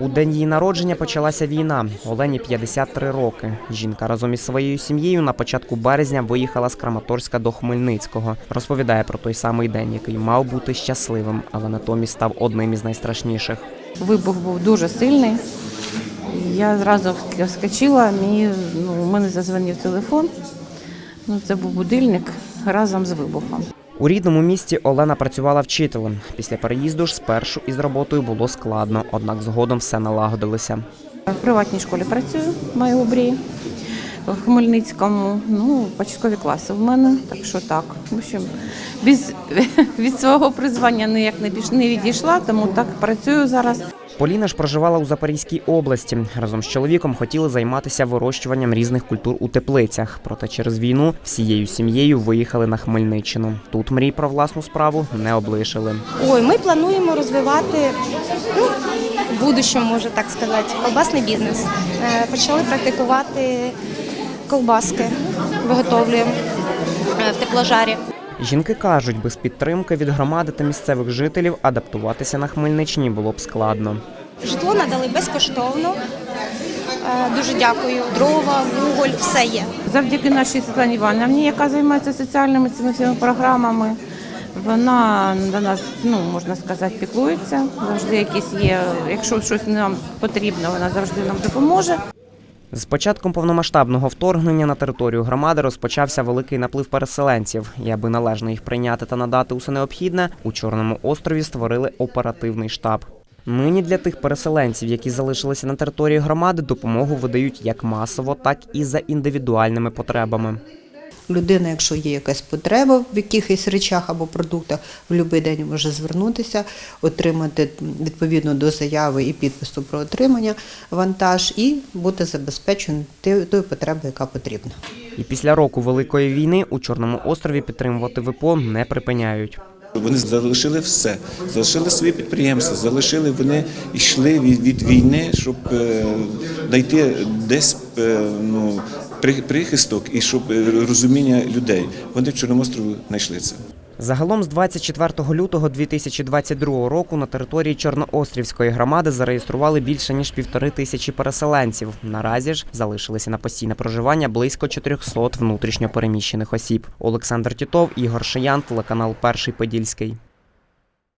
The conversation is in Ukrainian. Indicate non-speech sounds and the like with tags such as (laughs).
У день її народження почалася війна. Олені 53 роки. Жінка разом із своєю сім'єю на початку березня виїхала з Краматорська до Хмельницького. Розповідає про той самий день, який мав бути щасливим, але натомість став одним із найстрашніших. Вибух був дуже сильний. Я зразу вскочила, мені ну, мене зазвонив телефон. Ну, це був будильник разом з вибухом. У рідному місті Олена працювала вчителем. Після переїзду ж спершу із роботою було складно, однак згодом все налагодилося. В приватній школі працюю, маю обрії. В Хмельницькому, ну, початкові класи в мене, так що так. В общем, без, (laughs) від свого призвання ніяк не не відійшла, тому так працюю зараз. Поліна ж проживала у Запорізькій області. Разом з чоловіком хотіли займатися вирощуванням різних культур у теплицях. Проте через війну всією сім'єю виїхали на Хмельниччину. Тут мрій про власну справу не облишили. Ой, ми плануємо розвивати ну, в будущому, можна так сказати, колбасний бізнес. Е, Почали практикувати колбаски, виготовлюємо е, в тепложарі. Жінки кажуть, без підтримки від громади та місцевих жителів адаптуватися на Хмельниччині було б складно. Житло надали безкоштовно. Е, Дуже дякую. Дрова, вуголь, все є. Завдяки нашій Світлані Івановні, яка займається соціальними цими всіми програмами. Вона до нас, ну можна сказати, піклується. Завжди якісь є. Якщо щось нам потрібно, вона завжди нам допоможе. З початком повномасштабного вторгнення на територію громади розпочався великий наплив переселенців. І аби належно їх прийняти та надати усе необхідне, у Чорному острові створили оперативний штаб. Нині для тих переселенців, які залишилися на території громади, допомогу видають як масово, так і за індивідуальними потребами. Людина, якщо є якась потреба в якихось речах або продуктах, в будь-який день може звернутися, отримати відповідно до заяви і підпису про отримання вантаж і бути забезпеченим тою потребою, яка потрібна. І після року великої війни у Чорному острові підтримувати ВПО не припиняють. Вони залишили все, залишили свої підприємства, залишили вони йшли від, від війни, щоб е, знайти десь е, ну, прихисток і щоб е, розуміння людей. Вони в Чорному острові знайшли це. Загалом з 24 лютого 2022 року на території Чорноострівської громади зареєстрували більше ніж півтори тисячі переселенців. Наразі ж залишилися на постійне проживання близько 400 внутрішньо переміщених осіб. Олександр Тітов, Ігор Шиян, телеканал Перший Подільський.